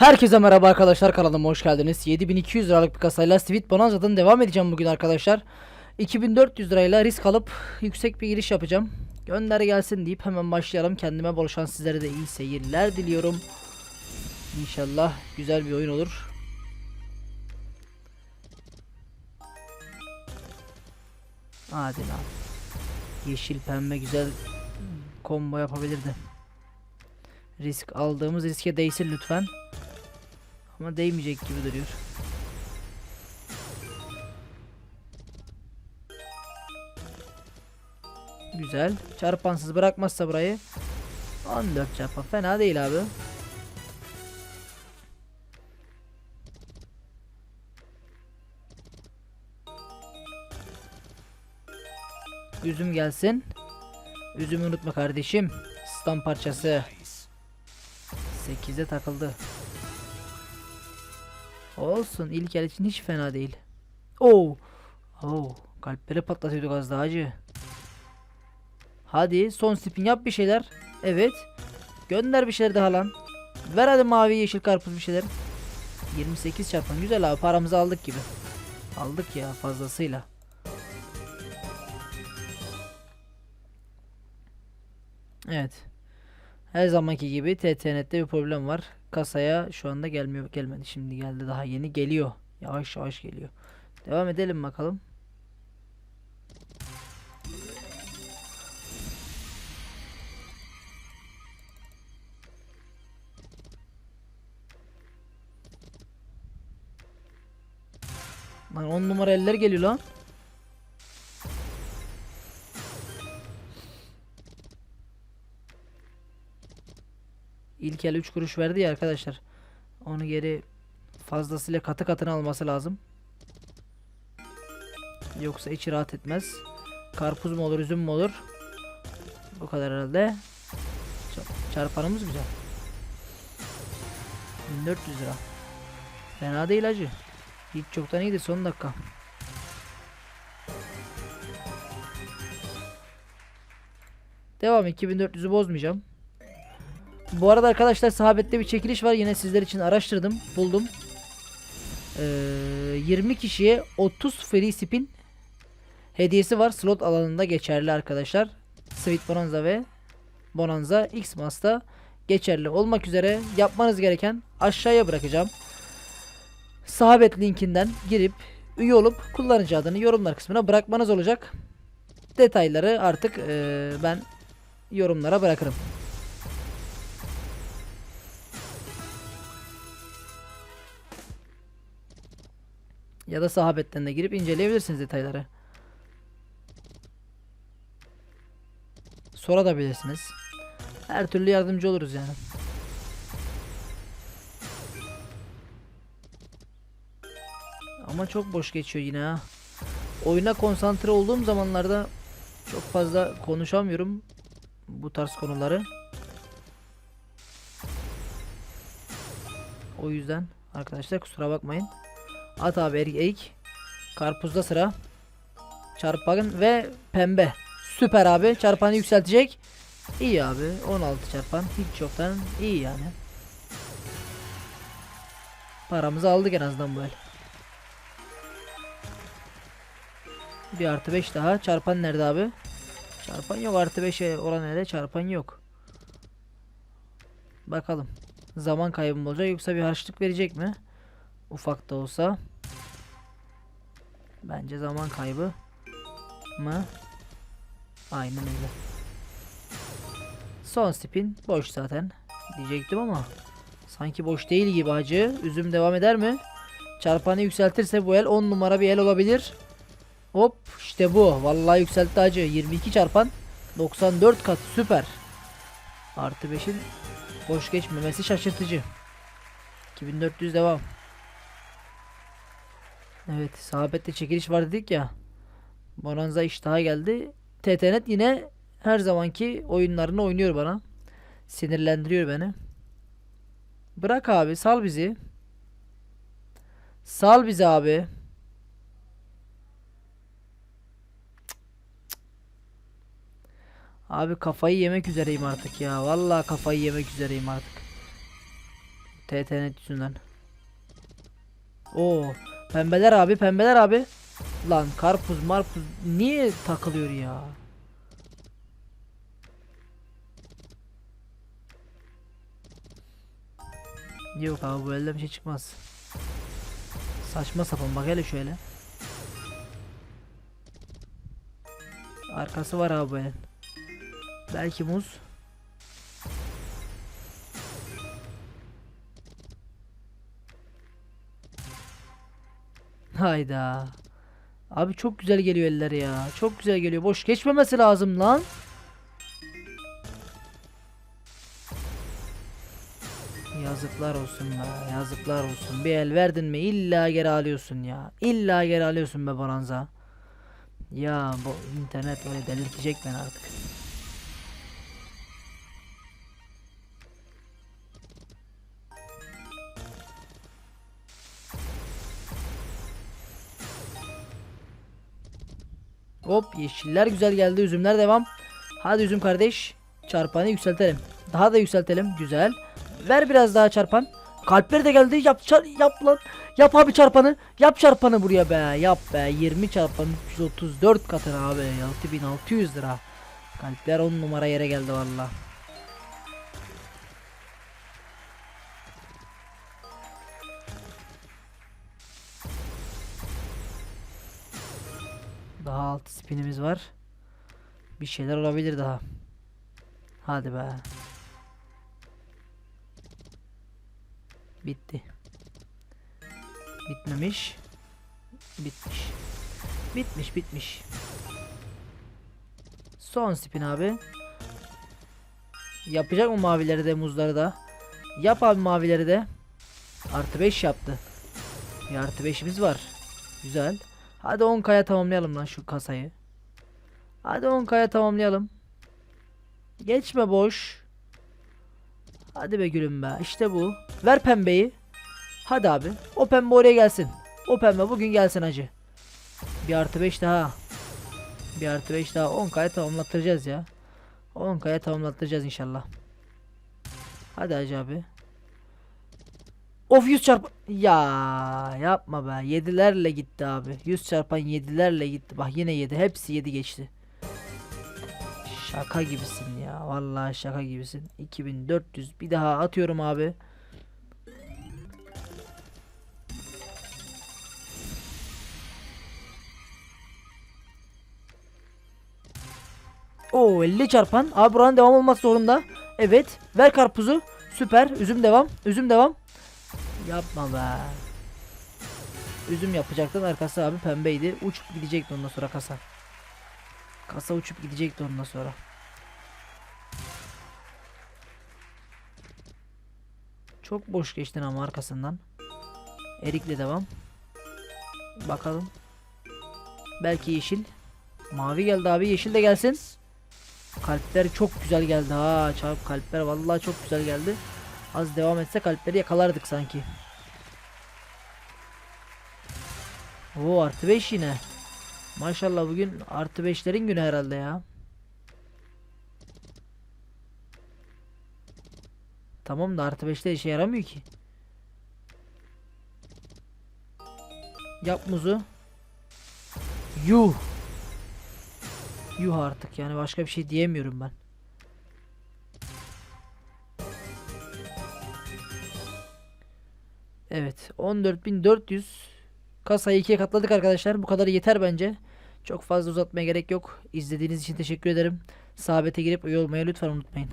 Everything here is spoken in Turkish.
Herkese merhaba arkadaşlar kanalıma hoş geldiniz. 7200 liralık bir kasayla Sweet Bonanza'dan devam edeceğim bugün arkadaşlar. 2400 lirayla risk alıp yüksek bir giriş yapacağım. Gönder gelsin deyip hemen başlayalım. Kendime bol şans sizlere de iyi seyirler diliyorum. İnşallah güzel bir oyun olur. Hadi lan. Yeşil pembe güzel combo yapabilirdi. Risk aldığımız riske değsin lütfen. Ama değmeyecek gibi duruyor. Güzel. Çarpansız bırakmazsa burayı. 14 çarpan. Fena değil abi. Üzüm gelsin. Üzümü unutma kardeşim. Stam parçası. 8'e takıldı. Olsun ilk el için hiç fena değil. Oo. Oo. Kalpleri patlatıyorduk az daha acı. Hadi son spin yap bir şeyler. Evet. Gönder bir şeyler daha lan. Ver hadi mavi yeşil karpuz bir şeyler. 28 çarpan güzel abi paramızı aldık gibi. Aldık ya fazlasıyla. Evet. Her zamanki gibi TTNet'te bir problem var. Kasaya şu anda gelmiyor gelmedi. Şimdi geldi daha yeni geliyor. Yavaş yavaş geliyor. Devam edelim bakalım. Lan 10 numara eller geliyor lan. İlk el 3 kuruş verdi ya arkadaşlar. Onu geri fazlasıyla katı katına alması lazım. Yoksa içi rahat etmez. Karpuz mu olur, üzüm mü olur? Bu kadar herhalde. Çarpanımız güzel. 1400 lira. Fena değil acı. Hiç çoktan iyiydi son dakika. Devam 2400'ü bozmayacağım. Bu arada arkadaşlar sahabette bir çekiliş var. Yine sizler için araştırdım. Buldum. Ee, 20 kişiye 30 free spin hediyesi var. Slot alanında geçerli arkadaşlar. Sweet Bonanza ve Bonanza X Mas'ta geçerli olmak üzere yapmanız gereken aşağıya bırakacağım. Sahabet linkinden girip üye olup kullanıcı adını yorumlar kısmına bırakmanız olacak. Detayları artık ee, ben yorumlara bırakırım. Ya da sahabetten de girip inceleyebilirsiniz detayları. Sorabilirsiniz. Her türlü yardımcı oluruz yani. Ama çok boş geçiyor yine ha. Oyuna konsantre olduğum zamanlarda çok fazla konuşamıyorum bu tarz konuları. O yüzden arkadaşlar kusura bakmayın. At abi erik. Karpuzda sıra. Çarpan ve pembe. Süper abi. Çarpanı yükseltecek. İyi abi. 16 çarpan. Hiç yoktan iyi yani. Paramızı aldık en azından bu el. Bir artı 5 daha. Çarpan nerede abi? Çarpan yok. Artı 5'e olan ele çarpan yok. Bakalım. Zaman kaybı mı olacak yoksa bir harçlık verecek mi? Ufak da olsa. Bence zaman kaybı mı? Aynen öyle. Son spin boş zaten diyecektim ama sanki boş değil gibi hacı. Üzüm devam eder mi? Çarpanı yükseltirse bu el 10 numara bir el olabilir. Hop işte bu. Vallahi yükseltti hacı. 22 çarpan 94 kat süper. Artı 5'in boş geçmemesi şaşırtıcı. 2400 devam. Evet sahabette çekiliş var dedik ya. Bonanza iştaha geldi. TTNet yine her zamanki oyunlarını oynuyor bana. Sinirlendiriyor beni. Bırak abi sal bizi. Sal bizi abi. Abi kafayı yemek üzereyim artık ya. Vallahi kafayı yemek üzereyim artık. TTNet yüzünden. Oo, pembeler abi, pembeler abi. Lan karpuz, marpuz niye takılıyor ya? Yok abi bu elde bir şey çıkmaz. Saçma sapan bak hele şöyle. Arkası var abi bu elin. Belki muz. Hayda. Abi çok güzel geliyor eller ya. Çok güzel geliyor. Boş geçmemesi lazım lan. Yazıklar olsun be. Yazıklar olsun. Bir el verdin mi illa geri alıyorsun ya. İlla geri alıyorsun be Bonanza. Ya bu internet böyle delirtecek beni artık. Hop yeşiller güzel geldi. Üzümler devam. Hadi üzüm kardeş. Çarpanı yükseltelim. Daha da yükseltelim. Güzel. Ver biraz daha çarpan. Kalpleri de geldi. Yap çar yap lan. Yap abi çarpanı. Yap çarpanı buraya be. Yap be. 20 çarpan 334 katına abi. 6600 lira. Kalpler 10 numara yere geldi valla. Daha 6 spinimiz var. Bir şeyler olabilir daha. Hadi be. Bitti. Bitmemiş. Bitmiş. Bitmiş bitmiş. Son spin abi. Yapacak mı mavileri de muzları da? Yap abi mavileri de. Artı 5 yaptı. Bir artı 5'imiz var. Güzel. Hadi 10k'ya tamamlayalım lan şu kasayı. Hadi 10k'ya tamamlayalım. Geçme boş. Hadi be gülüm be. İşte bu. Ver pembeyi. Hadi abi. O pembe oraya gelsin. O pembe bugün gelsin hacı. Bir artı 5 daha. Bir artı 5 daha. 10k'ya tamamlattıracağız ya. 10k'ya tamamlattıracağız inşallah. Hadi hacı abi. Of 100 çarp ya yapma be. 7'lerle gitti abi. 100 çarpan 7'lerle gitti. Bak yine 7 hepsi 7 geçti. Şaka gibisin ya. Vallahi şaka gibisin. 2400 bir daha atıyorum abi. Oo 50 çarpan. Abi buranın devam olması zorunda. Evet. Ver karpuzu. Süper. Üzüm devam. Üzüm devam Yapma be. Üzüm yapacaktın arkası abi pembeydi. Uçup gidecekti ondan sonra kasa. Kasa uçup gidecekti ondan sonra. Çok boş geçtin ama arkasından. Erikle devam. Bakalım. Belki yeşil. Mavi geldi abi yeşil de gelsin. Kalpler çok güzel geldi ha. Çarp kalpler vallahi çok güzel geldi. Az devam etse kalpleri yakalardık sanki. Oo artı 5 yine. Maşallah bugün artı 5'lerin günü herhalde ya. Tamam da artı 5'te işe yaramıyor ki. Yap muzu. Yuh. Yuh artık yani başka bir şey diyemiyorum ben. Evet 14.400 kasayı ikiye katladık arkadaşlar. Bu kadar yeter bence. Çok fazla uzatmaya gerek yok. İzlediğiniz için teşekkür ederim. Sabete girip üye olmayı lütfen unutmayın